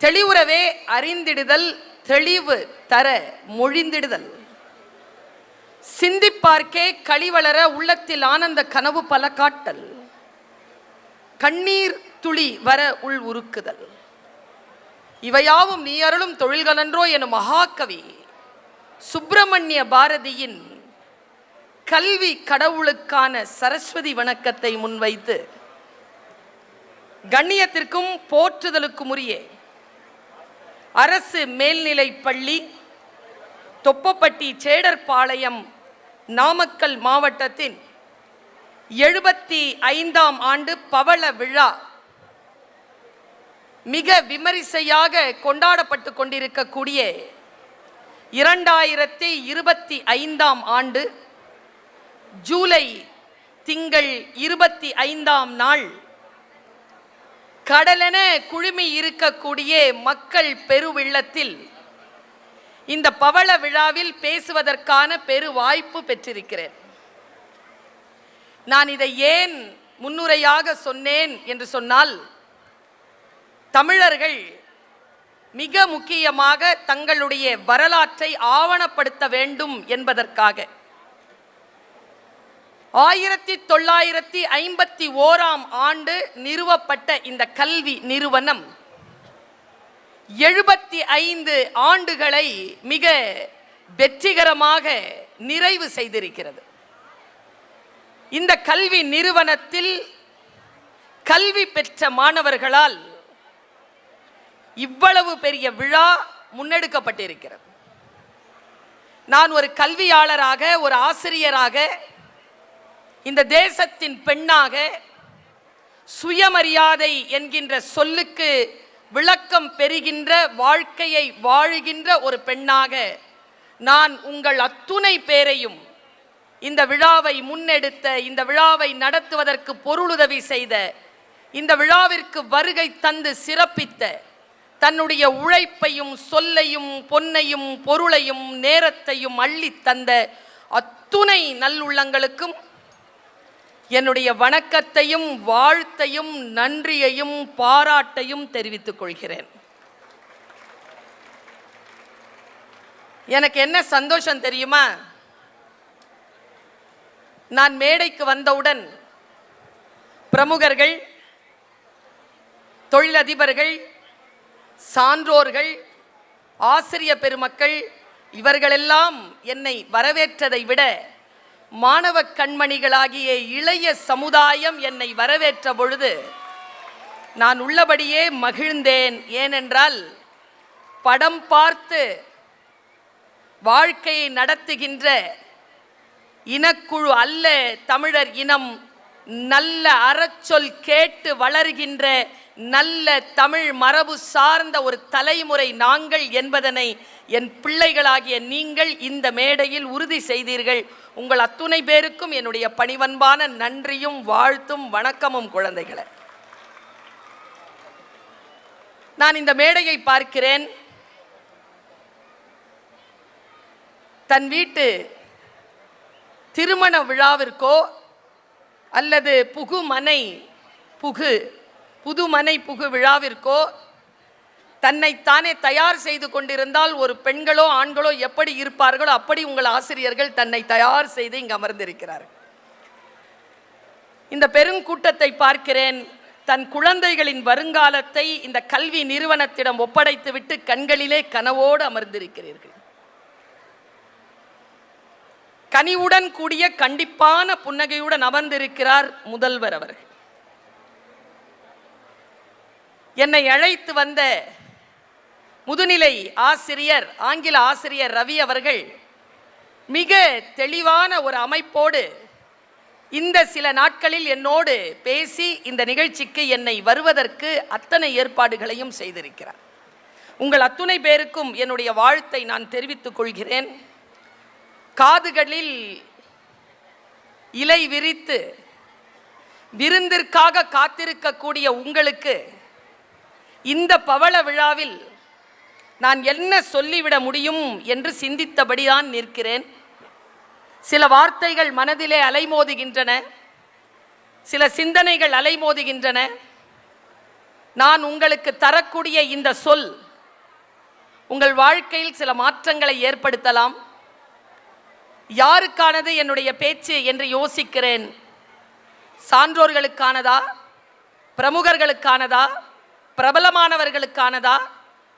தெளிவுறவே அறிந்திடுதல் தெளிவு தர மொழிந்திடுதல். சிந்திப்பார்க்கே களிவளர உள்ளத்தில் ஆனந்த கனவு பல காட்டல். கண்ணீர் துளி வர உள் உருக்குதல். இவையாவும் நீ அருளும் தொழில்களன்றோ எனும் மகாகவி சுப்பிரமணிய பாரதியின் கல்வி கடவுளுக்கான சரஸ்வதி வணக்கத்தை முன்வைத்து கண்ணியத்திற்கும் போற்றுதலுக்கும் உரிய அரசு மேல்நிலை பள்ளி தொப்பப்பட்டி சேடர்பாளையம் நாமக்கல் மாவட்டத்தின் எழுபத்தி ஐந்தாம் ஆண்டு பவள விழா மிக விமரிசையாக கொண்டாடப்பட்டு கொண்டிருக்கக்கூடிய இரண்டாயிரத்தி இருபத்தி ஐந்தாம் ஆண்டு ஜூலை திங்கள் இருபத்தி ஐந்தாம் நாள் கடலென குழுமி இருக்கக்கூடிய மக்கள் பெருவெள்ளத்தில் இந்த பவள விழாவில் பேசுவதற்கான பெரு வாய்ப்பு பெற்றிருக்கிறேன். நான் இதை ஏன் முன்னுரையாக சொன்னேன் என்று சொன்னால் தமிழர்கள் மிக முக்கியமாக தங்களுடைய வரலாற்றை ஆவணப்படுத்த வேண்டும் என்பதற்காக. ஆயிரத்தி தொள்ளாயிரத்தி ஐம்பத்தி ஓராம் ஆண்டு நிறுவப்பட்ட இந்த கல்வி நிறுவனம் எழுபத்தி ஐந்து ஆண்டுகளை மிக வெற்றிகரமாக நிறைவு செய்திருக்கிறது. இந்த கல்வி நிறுவனத்தில் கல்வி பெற்ற மாணவர்களால் இவ்வளவு பெரிய விழா முன்னெடுக்கப்பட்டிருக்கிறது. நான் ஒரு கல்வியாளராக ஒரு ஆசிரியராக இந்த தேசத்தின் பெண்ணாக சுயமரியாதை என்கின்ற சொல்லுக்கு விளக்கம் பெறுகின்ற வாழ்க்கையை வாழுகின்ற ஒரு பெண்ணாக நான் உங்கள் அத்துணை பேரையும் இந்த விழாவை முன்னெடுத்த இந்த விழாவை நடத்துவதற்கு பொருளுதவி செய்த இந்த விழாவிற்கு வருகை தந்து சிறப்பித்த தன்னுடைய உழைப்பையும் சொல்லையும் பொன்னையும் பொருளையும் நேரத்தையும் அள்ளி தந்த அத்துணை நல்லுள்ளங்களுக்கும் என்னுடைய வணக்கத்தையும் வாழ்த்தையும் நன்றியையும் பாராட்டையும் தெரிவித்துக் கொள்கிறேன். எனக்கு என்ன சந்தோஷம் தெரியுமா? நான் மேடைக்கு வந்தவுடன் பிரமுகர்கள் தொழிலதிபர்கள் சான்றோர்கள் ஆசிரிய பெருமக்கள் இவர்களெல்லாம் என்னை வரவேற்றதை விட மாணவ கண்மணிகளாகிய இளைய சமுதாயம் என்னை வரவேற்ற பொழுது நான் உள்ளபடியே மகிழ்ந்தேன். ஏனென்றால் படம் பார்த்து வாழ்க்கையை நடத்துகின்ற இனக்குழு அல்ல தமிழர் இனம். நல்ல அறச்சொல் கேட்டு வளர்கின்ற நல்ல தமிழ் மரபு சார்ந்த ஒரு தலைமுறை நாங்கள் என்பதனை என் பிள்ளைகளாகிய நீங்கள் இந்த மேடையில் உறுதி செய்தீர்கள். உங்கள் அத்துணை பேருக்கும் என்னுடைய பணிவன்பான நன்றியும் வாழ்த்தும் வணக்கமும் குழந்தைகளை. நான் இந்த மேடையை பார்க்கிறேன். தன் வீட்டு திருமண விழாவிற்கோ அல்லது புகுமனை புகு புதுமனை புகு விழாவிற்கோ தன்னைத்தானே தயார் செய்து கொண்டிருந்தால் ஒரு பெண்களோ ஆண்களோ எப்படி இருப்பார்களோ அப்படி உங்கள் ஆசிரியர்கள் தன்னை தயார் செய்து இங்கு அமர்ந்திருக்கிறார்கள் இந்த பெருங்கூட்டத்தை பார்க்கிறேன். தன் குழந்தைகளின் வருங்காலத்தை இந்த கல்வி நிறுவனத்திடம் ஒப்படைத்துவிட்டு கண்களிலே கனவோடு அமர்ந்திருக்கிறீர்கள். கனிவுடன் கூடிய கண்டிப்பான புன்னகையுடன் அமர்ந்திருக்கிறார் முதல்வர் அவர்கள். என்னை அழைத்து வந்த முதுநிலை ஆசிரியர் ஆங்கில ஆசிரியர் ரவி அவர்கள் மிக தெளிவான ஒரு அமைப்போடு இந்த சில நாட்களில் என்னோடு பேசி இந்த நிகழ்ச்சிக்கு என்னை வருவதற்கு அத்தனை ஏற்பாடுகளையும் செய்திருக்கிறார். உங்கள் அத்துணை பேருக்கும் என்னுடைய வாழ்த்தை நான் தெரிவித்துக் கொள்கிறேன். காதுகளில் இலை விரித்து விருந்திற்காக காத்திருக்கக்கூடிய உங்களுக்கு இந்த பவள விழாவில் நான் என்ன சொல்லிவிட முடியும் என்று சிந்தித்தபடிதான் நிற்கிறேன். சில வார்த்தைகள் மனதிலே அலைமோதுகின்றன. சில சிந்தனைகள் அலைமோதுகின்றன. நான் உங்களுக்கு தரக்கூடிய இந்த சொல் உங்கள் வாழ்க்கையில் சில மாற்றங்களை ஏற்படுத்தலாம். யாருக்கானது என்னுடைய பேச்சு என்று யோசிக்கிறேன்? சான்றோர்களுக்கானதா? பிரமுகர்களுக்கானதா? பிரபலமானவர்களுக்கானதா?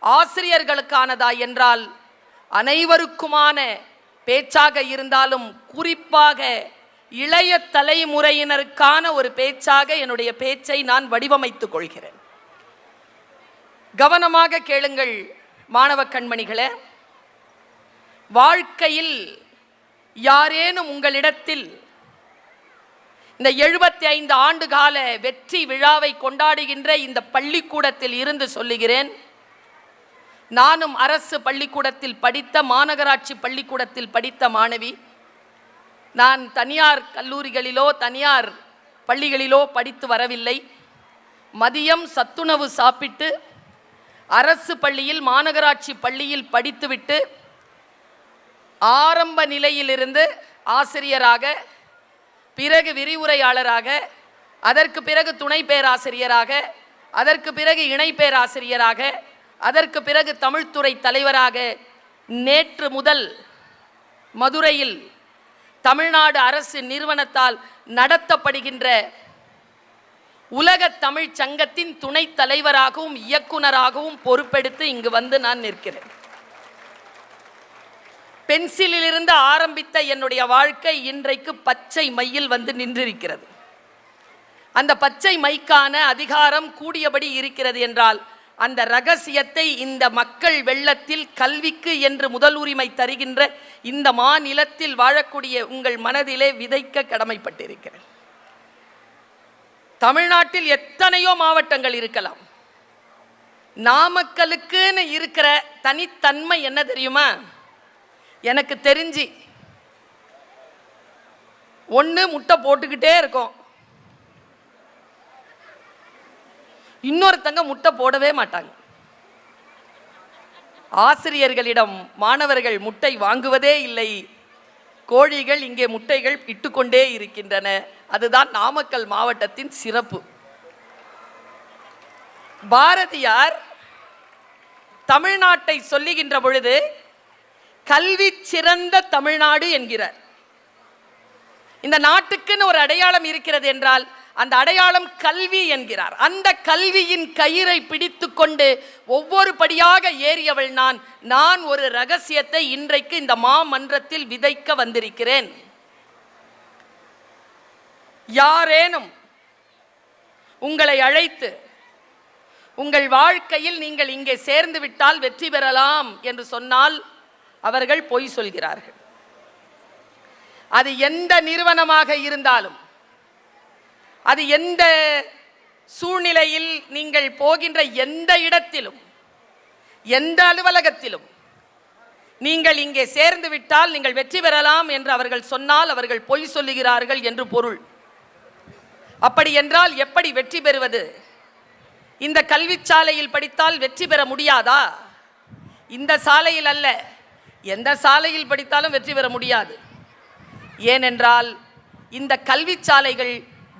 ஆசிரியர்களுக்கானதா என்றால் அனைவருக்குமான பேச்சாக இருந்தாலும் குறிப்பாக இளைய தலைமுறையினருக்கான ஒரு பேச்சாக என்னுடைய பேச்சை நான் வடிவமைத்துக் கொள்கிறேன். கவனமாக கேளுங்கள் மாணவ கண்மணிகளே. வாழ்க்கையில் யாரேனும் உங்களிடத்தில் இந்த எழுபத்தி ஐந்து ஆண்டு கால வெற்றி விழாவை கொண்டாடுகின்ற இந்த பள்ளிக்கூடத்தில் இருந்து சொல்லுகிறேன். நானும் அரசு பள்ளிக்கூடத்தில் படித்த மாநகராட்சி பள்ளிக்கூடத்தில் படித்த மாணவி. நான் தனியார் கல்லூரிகளிலோ தனியார் பள்ளிகளிலோ படித்து வரவில்லை. மதியம் சத்துணவு சாப்பிட்டு அரசு பள்ளியில் மாநகராட்சி பள்ளியில் படித்துவிட்டு ஆரம்ப நிலையிலிருந்து ஆசிரியராக பிறகு விரிவுரையாளராக அதற்கு பிறகு துணை பேராசிரியராக அதற்கு பிறகு இணை பேராசிரியராக அதற்கு பிறகு தமிழ்துறை தலைவராக நேற்று முதல் மதுரையில் தமிழ்நாடு அரசு நிறுவனத்தால் நடத்தப்படுகின்ற உலக தமிழ்ச் சங்கத்தின் துணைத் தலைவராகவும் இயக்குனராகவும் பொறுப்பெடுத்து இங்கு வந்து நான் நிற்கிறேன். பென்சிலிலிருந்து ஆரம்பித்த என்னுடைய வாழ்க்கை இன்றைக்கு பச்சை மையில் வந்து நின்றிருக்கிறது. அந்த பச்சை மைக்கான அதிகாரம் கூடியபடி இருக்கிறது என்றால் அந்த ரகசியத்தை இந்த மக்கள் வெள்ளத்தில் கல்விக்கு என்று முதல் உரிமை தருகின்ற இந்த மாநிலத்தில் வாழக்கூடிய உங்கள் மனதிலே விதைக்க கடமைப்பட்டிருக்கிறேன். தமிழ்நாட்டில் எத்தனையோ மாவட்டங்கள் இருக்கலாம். நாமக்கலுக்குன்னு இருக்கிற தனித்தன்மை என்ன தெரியுமா? எனக்கு தெரிஞ்சு. ஒன்று முட்டை போட்டுக்கிட்டே இருக்கும். இன்னொருத்தங்க முட்டை போடவே மாட்டாங்க. ஆசிரியர்களிடம் மாணவர்கள் முட்டை வாங்குவதே இல்லை. கோழிகள் இங்கே முட்டைகள் இட்டுக்கொண்டே இருக்கின்றன. அதுதான் நாமக்கல் மாவட்டத்தின் சிறப்பு. பாரதியார் தமிழ்நாட்டை சொல்லுகின்ற பொழுது கல்வி சிறந்த தமிழ்நாடு என்கிறார். இந்த நாட்டுக்குன்னு ஒரு அடையாளம் இருக்கிறது என்றால் அந்த அடையாளம் கல்வி என்கிறார். அந்த கல்வியின் கயிறை பிடித்து கொண்டு ஒவ்வொரு படியாக ஏறியவள் நான் நான் ஒரு ரகசியத்தை இன்றைக்கு இந்த மாமன்றத்தில் விதைக்க வந்திருக்கிறேன். யாரேனும் உங்களை அழைத்து உங்கள் வாழ்க்கையில் நீங்கள் இங்கே சேர்ந்து விட்டால் வெற்றி பெறலாம் என்று சொன்னால் அவர்கள் பொய் சொல்கிறார்கள். அது எந்த நிறுவனமாக இருந்தாலும் அது எந்த சூழ்நிலையில் நீங்கள் போகின்ற எந்த இடத்திலும் எந்த அலுவலகத்திலும் நீங்கள் இங்கே சேர்ந்து விட்டால் நீங்கள் வெற்றி பெறலாம் என்று அவர்கள் சொன்னால் அவர்கள் பொய் சொல்லுகிறார்கள் என்று பொருள். அப்படி என்றால் எப்படி வெற்றி பெறுவது? இந்த கல்வி சாலையில் படித்தால் வெற்றி பெற முடியாதா? இந்த சாலையில் அல்ல. எந்த சாலையில் படித்தாலும் வெற்றி பெற முடியாது. ஏனென்றால் இந்த கல்வி சாலைகள்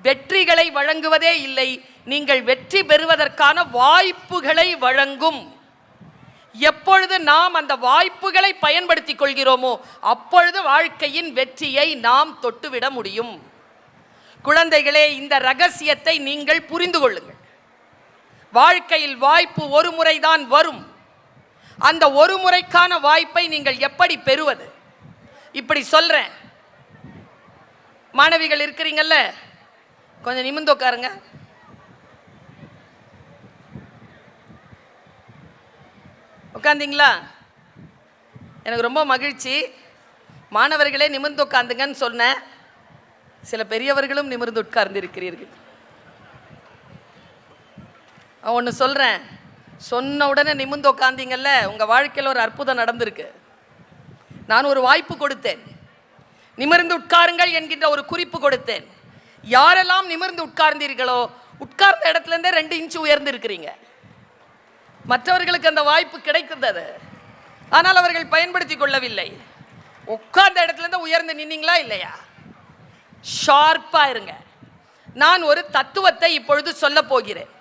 வெற்றிகளை வழங்குவதே இல்லை நீங்கள் வெற்றி பெறுவதற்கான வாய்ப்புகளை வழங்கும். எப்பொழுது நாம் அந்த வாய்ப்புகளை பயன்படுத்திக் கொள்கிறோமோ அப்பொழுது வாழ்க்கையின் வெற்றியை நாம் தொட்டுவிட முடியும். குழந்தைகளே இந்த ரகசியத்தை நீங்கள் புரிந்து கொள்ளுங்கள். வாழ்க்கையில் வாய்ப்பு ஒரு முறைதான் வரும். அந்த ஒரு முறைக்கான வாய்ப்பை நீங்கள் எப்படி பெறுவது? இப்படி சொல்கிறேன் மாணவிகள் இருக்கிறீங்கல்ல? கொஞ்சம் நிமிர்ந்து உட்காருங்க. உட்காந்தீங்களா எனக்கு ரொம்ப மகிழ்ச்சி. மாணவர்களே நிமிர்ந்து உட்காந்துங்கன்னு சொன்னேன். சில பெரியவர்களும் நிமிர்ந்து உட்கார்ந்து இருக்கிறீர்கள் ஒன்று சொல்கிறேன் சொன்ன உடனே நிமிந்து உட்காந்தீங்கல்ல உங்கள் வாழ்க்கையில் ஒரு அற்புதம் நடந்திருக்கு. நான் ஒரு வாய்ப்பு கொடுத்தேன். நிமிர்ந்து உட்காருங்கள் என்கின்ற ஒரு குறிப்பு கொடுத்தேன். யாரெல்லாம் நிமிர்ந்து உட்கார்ந்தீர்களோ உட்கார்ந்த இடத்துல இருந்தே ரெண்டு இன்ச்சு உயர்ந்து இருக்கிறீங்க மற்றவர்களுக்கு அந்த வாய்ப்பு கிடைக்கிறது ஆனால் அவர்கள் பயன்படுத்தி கொள்ளவில்லை. உட்கார்ந்த இடத்துலேருந்து உயர்ந்து நின்னீங்களா இல்லையா? ஷார்ப்பாக இருங்க. நான் ஒரு தத்துவத்தை இப்பொழுது சொல்ல போகிறேன்.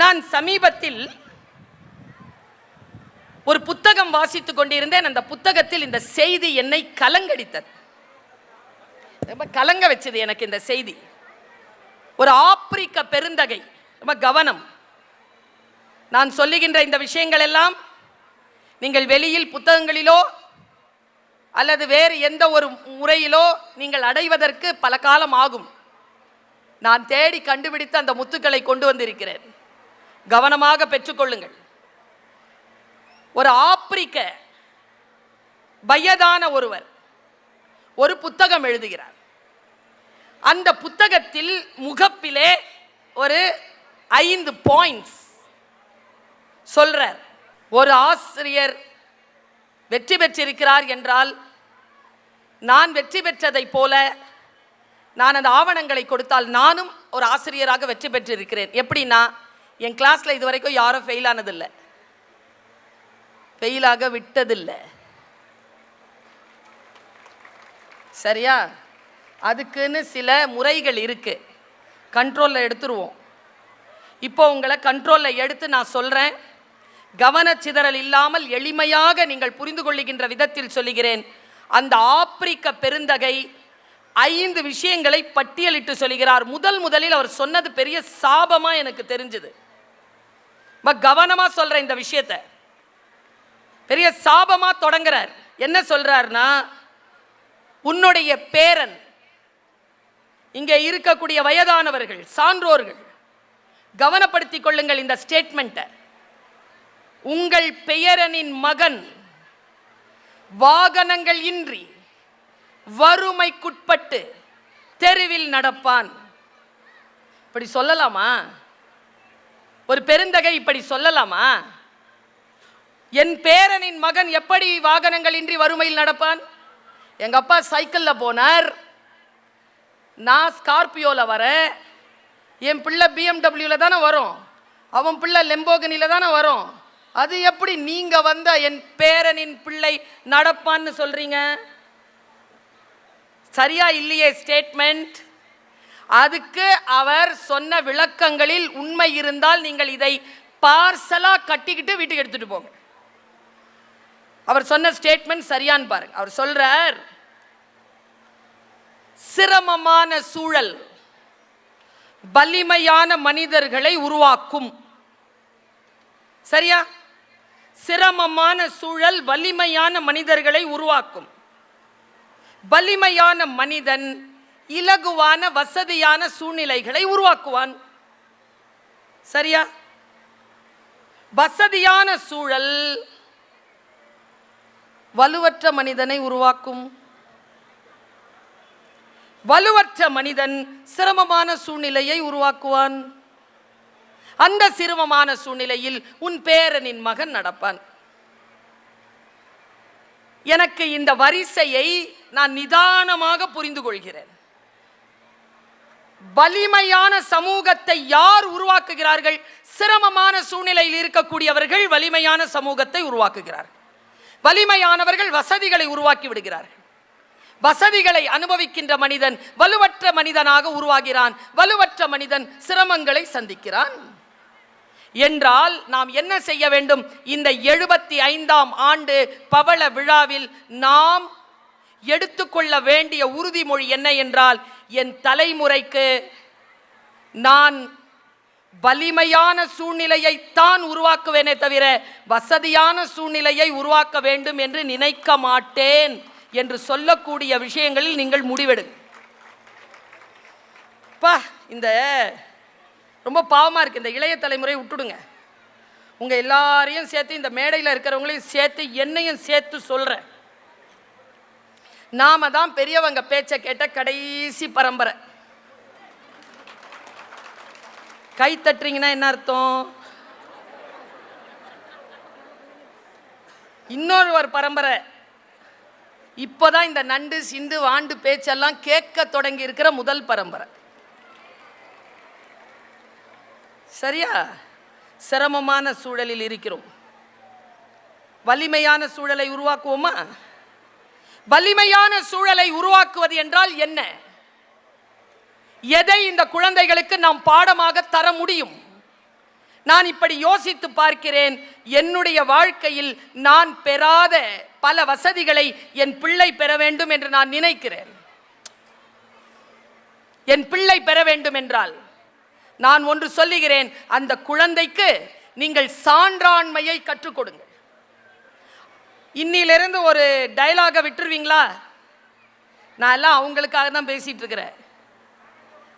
நான் சமீபத்தில் ஒரு புத்தகம் வாசித்துக் கொண்டிருந்தேன். அந்த புத்தகத்தில் இந்த செய்தி என்னை கலங்கடித்தது. ரொம்ப கலங்க வச்சது எனக்கு இந்த செய்தி. ஒரு ஆப்பிரிக்க பெருந்தகை ரொம்ப கவனம். நான் சொல்லுகின்ற இந்த விஷயங்கள் எல்லாம் நீங்கள் வெளியில் புத்தகங்களிலோ அல்லது வேறு எந்த ஒரு முறையிலோ நீங்கள் அடைவதற்கு பல காலம் ஆகும். நான் தேடி கண்டுபிடித்து அந்த முத்துக்களை கொண்டு வந்திருக்கிறேன். கவனமாக பெற்றுக்கொள்ளுங்கள். ஒரு ஆப்பிரிக்க வயதான ஒருவர் ஒரு புத்தகம் எழுதுகிறார். அந்த புத்தகத்தில் முகப்பிலே ஒரு ஐந்து பாயிண்ட்ஸ் சொல்றார். ஒரு ஆசிரியர் வெற்றி பெற்றிருக்கிறார் என்றால் நான் வெற்றி பெற்றதைப் போல நான் அந்த ஆவணங்களை கொடுத்தால் நானும் ஒரு ஆசிரியராக வெற்றி பெற்றிருக்கிறேன். எப்படின்னா என் கிளாஸில் இது வரைக்கும் யாரும் ஃபெயில் ஆனதில்லை. ஃபெயிலாக விட்டதில்லை. சரியா? அதுக்குன்னு சில முறைகள் இருக்குது கண்ட்ரோலில் எடுத்துருவோம். இப்போ உங்களை கண்ட்ரோலில் எடுத்து நான் சொல்கிறேன் கவனச்சிதறல் இல்லாமல் எளிமையாக நீங்கள் புரிந்து கொள்ளுகின்ற விதத்தில் சொல்லுகிறேன். அந்த ஆப்பிரிக்க பெருந்தகை ஐந்து விஷயங்களை பட்டியலிட்டு சொல்கிறார் முதல் முதலில் அவர் சொன்னது பெரிய சாபமாக எனக்கு தெரிஞ்சுது. கவனமாக சொல்கிற இந்த விஷயத்தை. பெரிய சாபமாக தொடங்குறார். என்ன சொல்கிறாருன்னா உன்னுடைய பேரன் இங்கே இருக்கக்கூடிய வயதானவர்கள் சான்றோர்கள் கவனப்படுத்திக் கொள்ளுங்கள் இந்த ஸ்டேட்மெண்ட்டை உங்கள் பெயரனின் மகன் வாகனங்கள் இன்றி வறுமைக்குட்பட்டு தெருவில் நடப்பான். இப்படி சொல்லலாமா? ஒரு பெருந்தகை இப்படி சொல்லலாமா? என் பேரனின் மகன் எப்படி வாகனங்கள் இன்றி வறுமையில் நடப்பான்? எங்க அப்பா சைக்கிளில் போனார். நான் ஸ்கார்பியோவில் வரேன் என் பிள்ளை பிஎம்டபிள்யூவில் தானே வரும். அவன் பிள்ளை லெம்போகனியில் தானே வரும். அது எப்படி நீங்கள் வந்த என் பேரனின் பிள்ளை நடப்பான்னு சொல்கிறீங்க சரியா இல்லையே ஸ்டேட்மெண்ட் அதுக்கு அவர் சொன்ன விளக்கங்களில் உண்மை இருந்தால் நீங்கள் இதை பார்சலா கட்டிக்கிட்டு வீட்டுக்கு எடுத்துட்டு போங்க. அவர் சொன்ன ஸ்டேட்மெண்ட் சரியான்னு பாருங்க. அவர் சொல்றார் சிரமமான சூழல் வலிமையான மனிதர்களை உருவாக்கும். சரியா? சிரமமான சூழல் வலிமையான மனிதர்களை உருவாக்கும். வலிமையான மனிதன் இலகுவான வசதியான சூழ்நிலைகளை உருவாக்குவான். சரியா? வசதியான சூழல் வலுவற்ற மனிதனை உருவாக்கும். வலுவற்ற மனிதன் சிரமமான சூழ்நிலையை உருவாக்குவான். அந்த சிரமமான சூழ்நிலையில் உன் பேரனின் மகன் நடப்பான். எனக்கு இந்த வரிசையை நான் நிதானமாக புரிந்து கொள்கிறேன். வலிமையான சமூகத்தை யார் உருவாக்குகிறார்கள்? சிரமமான சூழ்நிலையில் இருக்கக்கூடியவர்கள் வலிமையான சமூகத்தை உருவாக்குகிறார்கள். வலிமையானவர்கள் வசதிகளை உருவாக்கி விடுகிறார்கள். வசதிகளை அனுபவிக்கின்ற மனிதன் வலுவற்ற மனிதனாக உருவாகிறான். வலுவற்ற மனிதன் சிரமங்களை சந்திக்கிறான். என்றால் நாம் என்ன செய்ய வேண்டும்? இந்த எழுபத்தி ஐந்தாம் ஆண்டு பவள விழாவில் நாம் எடுத்துக்கொள்ள வேண்டிய உறுதிமொழி என்ன என்றால் என் தலைமுறைக்கு நான் வலிமையான சூழ்நிலையை தான் உருவாக்குவேனே தவிர வசதியான சூழ்நிலையை உருவாக்க வேண்டும் என்று நினைக்க மாட்டேன் என்று சொல்லக்கூடிய விஷயங்களில் நீங்கள் முடிவெடு. பா இந்த ரொம்ப பாவமாக இருக்குது இந்த இளைய தலைமுறை விட்டுடுங்க. உங்கள் எல்லாரையும் சேர்த்து இந்த மேடையில் இருக்கிறவங்களையும் சேர்த்து என்னையும் சேர்த்து சொல்கிறேன் நாம தான் பெரியவங்க பேச்சை கேட்ட கடைசி பரம்பரை. கை தட்டுறீங்கன்னா என்ன அர்த்தம்? இன்னொரு ஒரு பரம்பரை. இப்போதான் இந்த நண்டு சிண்டு வாண்டு பேச்செல்லாம் கேட்க தொடங்கி இருக்கிற முதல் பரம்பரை. சரியா? சிரமமான சூழலில் இருக்கிறோம். வலிமையான சூழலை உருவாக்குவோமா? வலிமையான சூழலை உருவாக்குவது என்றால் என்ன? எதை இந்த குழந்தைகளுக்கு நாம் பாடமாக தர முடியும்? நான் இப்படி யோசித்து பார்க்கிறேன். என்னுடைய வாழ்க்கையில் நான் பெறாத பல வசதிகளை என் பிள்ளை பெற வேண்டும் என்று நான் நினைக்கிறேன். என் பிள்ளை பெற வேண்டும் என்றால் நான் ஒன்று சொல்லுகிறேன். அந்த குழந்தைக்கு நீங்கள் சான்றாண்மையை கற்றுக் கொடுங்க இன்னிலிருந்து ஒரு டைலாகை விட்டுருவீங்களா? நான் எல்லாம் அவங்களுக்காக தான் பேசிகிட்டு இருக்கிறேன்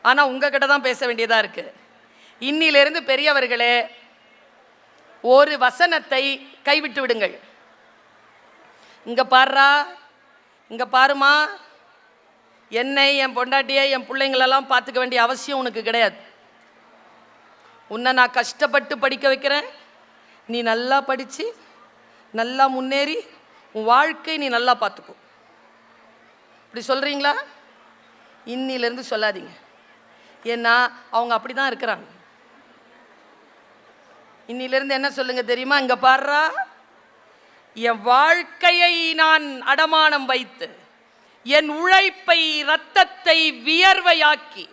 ஆனால் உங்ககிட்ட தான் பேச வேண்டியதாக இருக்குது இன்னிலிருந்து பெரியவர்களே ஒரு வசனத்தை கைவிட்டு விடுங்கள். இங்கே பாருடா இங்கே பாருமா. என்னை என் பொண்டாட்டியை என் பிள்ளைங்களெல்லாம் பார்த்துக்க வேண்டிய அவசியம் உனக்கு கிடையாது. உன்னை நான் கஷ்டப்பட்டு படிக்க வைக்கிறேன். நீ நல்லா படித்து நல்லா முன்னேறி உன் வாழ்க்கை நீ நல்லா பார்த்துக்கும் இப்படி சொல்கிறீங்களா இன்னிலேருந்து சொல்லாதீங்க. ஏன்னா அவங்க அப்படி தான் இருக்கிறாங்க. இன்னிலிருந்து என்ன சொல்லுங்கள் தெரியுமா? இங்கே பாடுறா என் வாழ்க்கையை நான் அடமானம் வைத்து என் உழைப்பை இரத்தத்தை வியர்வையாக்கி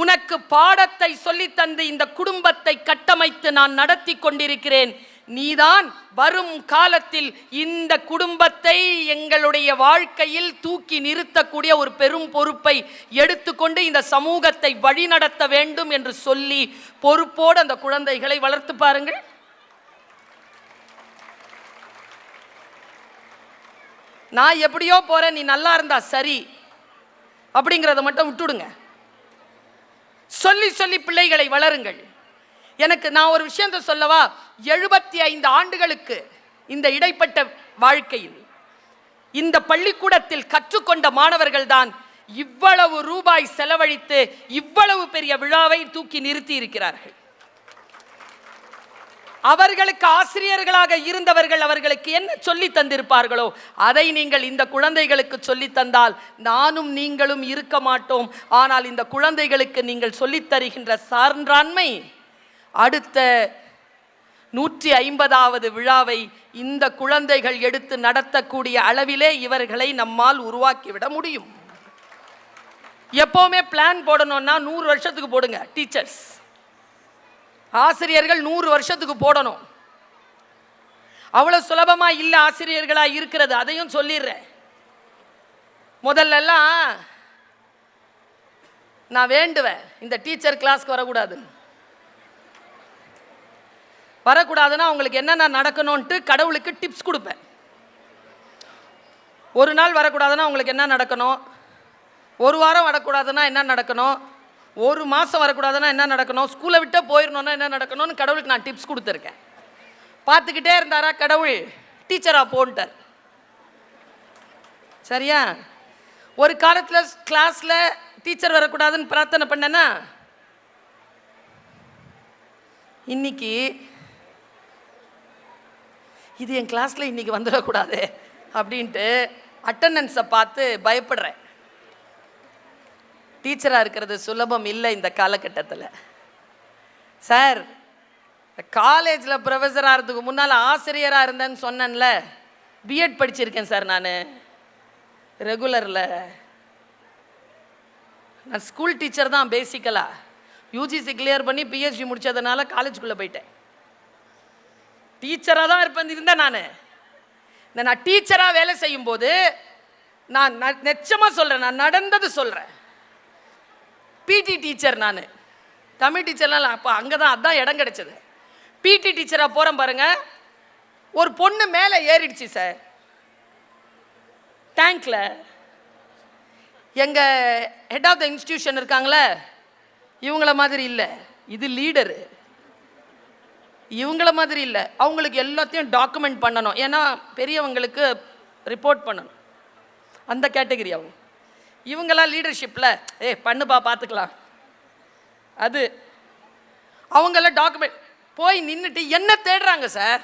உனக்கு பாடத்தை சொல்லித்தந்து இந்த குடும்பத்தை கட்டமைத்து நான் நடத்தி கொண்டிருக்கிறேன். நீதான் வரும் காலத்தில் இந்த குடும்பத்தை எங்களுடைய வாழ்க்கையில் தூக்கி நிறுத்தக்கூடிய ஒரு பெரும் பொறுப்பை எடுத்துக்கொண்டு இந்த சமூகத்தை வழிநடத்த வேண்டும் என்று சொல்லி பொறுப்போடு அந்த குழந்தைகளை வளர்த்து பாருங்கள். நான் எப்படியோ போறேன் நீ நல்லா இருந்தா சரி அப்படிங்கிறத மட்டும் விட்டுடுங்க. சொல்லி சொல்லி பிள்ளைகளை வளருங்கள். எனக்கு நான் ஒரு விஷயத்தை சொல்லவா? எழுபத்தி ஐந்து ஆண்டுகளுக்கு இந்த இடைப்பட்ட வாழ்க்கையில் இந்த பள்ளிக்கூடத்தில் கற்றுக்கொண்ட மாணவர்கள் தான் இவ்வளவு ரூபாய் செலவழித்து இவ்வளவு பெரிய விழாவை தூக்கி நிறுத்தி இருக்கிறார்கள் அவர்களுக்கு ஆசிரியர்களாக இருந்தவர்கள் அவர்களுக்கு என்ன சொல்லி தந்திருப்பார்களோ அதை நீங்கள் இந்த குழந்தைகளுக்கு சொல்லி தந்தால் நானும் நீங்களும் இருக்க மாட்டோம். ஆனால் இந்த குழந்தைகளுக்கு நீங்கள் சொல்லித் தருகின்ற சான்றாண்மை அடுத்த நூற்றி ஐம்பதாவது விழாவை இந்த குழந்தைகள் எடுத்து நடத்தக்கூடிய அளவிலே இவர்களை நம்மால் உருவாக்கிவிட முடியும். எப்போவுமே பிளான் போடணும்னா நூறு வருஷத்துக்கு போடுங்க டீச்சர்ஸ் ஆசிரியர்கள் நூறு வருஷத்துக்கு போடணும். அவ்வளோ சுலபமாக இல்லை ஆசிரியர்களாக இருக்கிறது அதையும் சொல்லிடுறேன். முதல்லலாம் நான் வேண்டுவேன் இந்த டீச்சர் கிளாஸ்க்கு வரக்கூடாதுன்னு. வரக்கூடாதுன்னா அவங்களுக்கு என்னென்ன நடக்கணும்ன்ட்டு கடவுளுக்கு டிப்ஸ் கொடுப்பேன். ஒரு நாள் வரக்கூடாதுன்னா அவங்களுக்கு என்ன நடக்கணும்? ஒரு வாரம் வரக்கூடாதுன்னா என்ன நடக்கணும்? ஒரு மாதம் வரக்கூடாதுன்னா என்ன நடக்கணும்? ஸ்கூலை விட்டு போயிடணுன்னா என்ன நடக்கணும்னு கடவுளுக்கு நான் டிப்ஸ் கொடுத்துருக்கேன். பார்த்துக்கிட்டே இருந்தாரா கடவுள்? டீச்சராக போன்ட்டார். சரியா? ஒரு காலத்தில் கிளாஸில் டீச்சர் வரக்கூடாதுன்னு பிரார்த்தனை பண்ணேன்னா? இன்னைக்கு இது என் கிளாஸில் இன்னைக்கு வந்துடக்கூடாது அப்படின்ட்டு அட்டண்டன்ஸை பார்த்து பயப்படுறேன். டீச்சராக இருக்கிறது சுலபம் இல்லை இந்த காலகட்டத்தில். சார் காலேஜில் ப்ரொஃபஸர் இருந்ததுக்கு முன்னால் ஆசிரியராக இருந்தேன்னு சொன்னேன்ல. பிஎட் படிச்சிருக்கேன் சார் நான். ரெகுலரில் நான் ஸ்கூல் டீச்சர் தான் பேசிக்கலாக யூஜிசி கிளியர் பண்ணி பிஹெச்டி முடித்ததுனால காலேஜுக்குள்ளே போயிட்டேன். டீச்சராக தான் இருப்பேன் இருந்தேன் நான். இந்த நான் டீச்சராக வேலை செய்யும்போது நான் நெச்சமாக சொல்கிறேன் நான் நடந்தது சொல்கிறேன் பிடி டீச்சர் நான். தமிழ் டீச்சர்லாம் அப்போ அங்கே தான் அதான் இடம் கிடச்சிது. பிடி டீச்சராக போகிறேன் பாருங்கள் ஒரு பொண்ணு மேலே ஏறிடுச்சு சார். டேங்க்கில் எங்கள் ஹெட் ஆஃப் த இன்ஸ்டியூஷன் இருக்காங்களே இவங்கள மாதிரி இல்லை. இது லீடரு இவங்கள மாதிரி இல்லை. அவங்களுக்கு எல்லாத்தையும் டாக்குமெண்ட் பண்ணணும். ஏன்னா பெரியவங்களுக்கு ரிப்போர்ட் பண்ணணும். அந்த கேட்டகரி அவங்க இவங்கெல்லாம் லீடர்ஷிப்பில் ஏ பண்ணுப்பா பார்த்துக்கலாம் அது. அவங்களாம் டாக்குமெண்ட் போய் நின்றுட்டு என்ன தேடுறாங்க சார்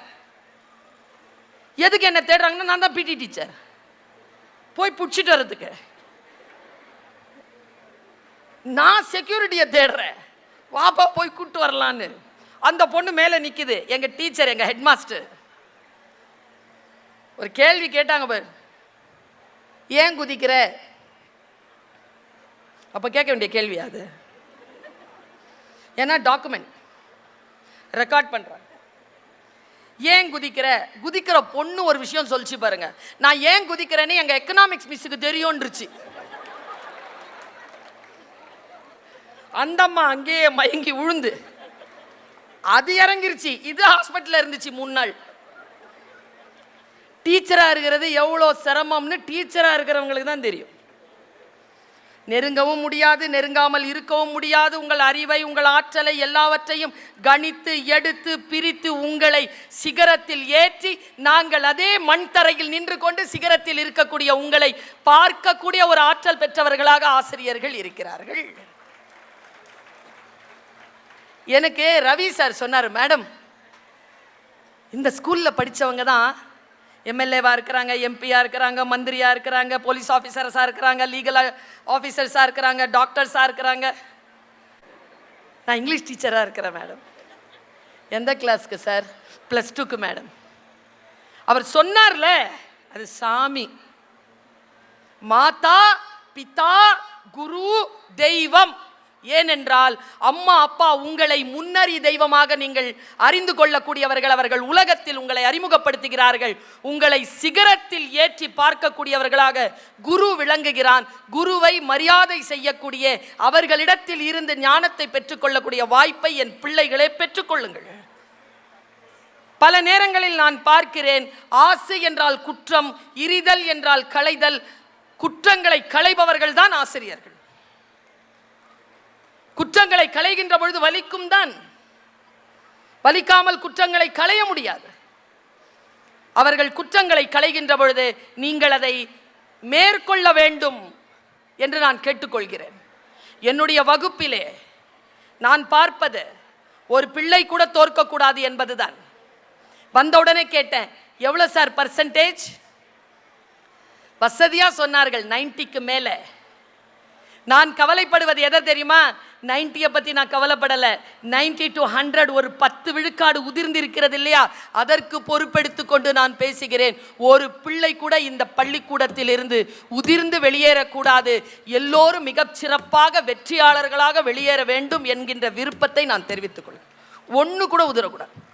எதுக்கு என்ன தேடுறாங்கன்னா நான் தான் பிடி டீச்சர் போய் பிடிச்சிட்டு வர்றதுக்கு. நான் செக்யூரிட்டியை தேடுறேன். வாப்பா போய் கூப்பிட்டு வரலான்னு. அந்த பொண்ணு மேலே நிற்குது எங்கள் டீச்சர் எங்கள் ஹெட் மாஸ்டர் ஒரு கேள்வி கேட்டாங்க பாரு. ஏன் குதிக்கிற? அப்போ கேட்க வேண்டிய கேள்வி அது. ஏன்னா டாக்குமெண்ட் ரெக்கார்ட் பண்ணுறாங்க ஏன் குதிக்கிற? குதிக்கிற பொண்ணு ஒரு விஷயம் சொல்லிச்சு பாருங்க. நான் ஏன் குதிக்கிறேன்னு எங்க எக்கனாமிக்ஸ் மிஸ்ஸுக்கு தெரியும்ன்றுச்சு. அந்தம்மா அங்கேயே மயங்கி உழுந்து. அது இறங்கிருச்சு. இது ஹாஸ்பிட்டலில் இருந்துச்சு மூணு நாள். இருக்கிறது எவ்வளோ சிரமம்னு டீச்சராக இருக்கிறவங்களுக்கு தான் தெரியும். நெருங்கவும் முடியாது நெருங்காமல் இருக்கவும் முடியாது. உங்கள் அறிவை உங்கள் ஆற்றலை எல்லாவற்றையும் கணித்து எடுத்து பிரித்து உங்களை சிகரத்தில் ஏற்றி நாங்கள் அதே மண் தரையில் நின்று கொண்டு சிகரத்தில் இருக்கக்கூடிய உங்களை பார்க்கக்கூடிய ஒரு ஆற்றல் பெற்றவர்களாக ஆசிரியர்கள் இருக்கிறார்கள். எனக்கு ரவி சார் சொன்னார் மேடம் இந்த ஸ்கூலில் படித்தவங்க தான் எம்எல்ஏவாக இருக்கிறாங்க எம்பியாக இருக்கிறாங்க மந்திரியாக இருக்கிறாங்க போலீஸ் ஆஃபீஸர்ஸாக இருக்கிறாங்க லீகல் ஆஃபீஸர்ஸாக இருக்கிறாங்க டாக்டர்ஸாக இருக்கிறாங்க. நான் இங்கிலீஷ் டீச்சராக இருக்கிறேன் மேடம். எந்த கிளாஸ்க்கு சார் ப்ளஸ் டூக்கு மேடம். அவர் சொன்னார்ல அது சாமி. மாதா பிதா குரு தெய்வம். ஏனென்றால் அம்மா அப்பா உங்களை முன்னறி தெய்வமாக நீங்கள் அறிந்து கொள்ளக்கூடியவர்கள் அவர்கள் உலகத்தில் உங்களை அறிமுகப்படுத்துகிறார்கள். உங்களை சிகரத்தில் ஏற்றி பார்க்கக்கூடியவர்களாக குரு விளங்குகிறான். குருவை மரியாதை செய்யக்கூடிய அவர்களிடத்தில் இருந்து ஞானத்தை பெற்றுக்கொள்ளக்கூடிய வாய்ப்பை என் பிள்ளைகளே பெற்றுக்கொள்ளுங்கள். பல நேரங்களில் நான் பார்க்கிறேன் ஆசை என்றால் குற்றம் இரிதல் என்றால் களைதல் குற்றங்களை களைபவர்கள் தான் ஆசிரியர்கள். குற்றங்களை களைகின்ற பொழுது வலிக்கும் தான். வலிக்காமல் குற்றங்களை களைய முடியாது. அவர்கள் குற்றங்களை களைகின்ற பொழுது நீங்கள் அதை மேற்கொள்ள வேண்டும் என்று நான் கேட்டுக்கொள்கிறேன். என்னுடைய வகுப்பிலே நான் பார்ப்பது ஒரு பிள்ளை கூட தோற்கக்கூடாது என்பதுதான். வந்தவுடனே கேட்டேன் எவ்வளோ சார் பர்சன்டேஜ் வசதியாக சொன்னார்கள் நைன்ட்டிக்கு மேலே. நான் கவலைப்படுவது எதை தெரியுமா? நைன்ட்டியை பற்றி நான் கவலைப்படலை. நைன்டி டு ஹண்ட்ரட் ஒரு பத்து விழுக்காடு உதிர்ந்து இருக்கிறது இல்லையா? அதற்கு பொறுப்பெடுத்து கொண்டு நான் பேசுகிறேன். ஒரு பிள்ளை கூட இந்த பள்ளிக்கூடத்தில் இருந்து உதிர்ந்து வெளியேறக்கூடாது. எல்லோரும் மிகச் சிறப்பாக வெற்றியாளர்களாக வெளியேற வேண்டும் என்கின்ற விருப்பத்தை நான் தெரிவித்துக் கொள்கிறேன். ஒன்று கூட உதிரக்கூடாது.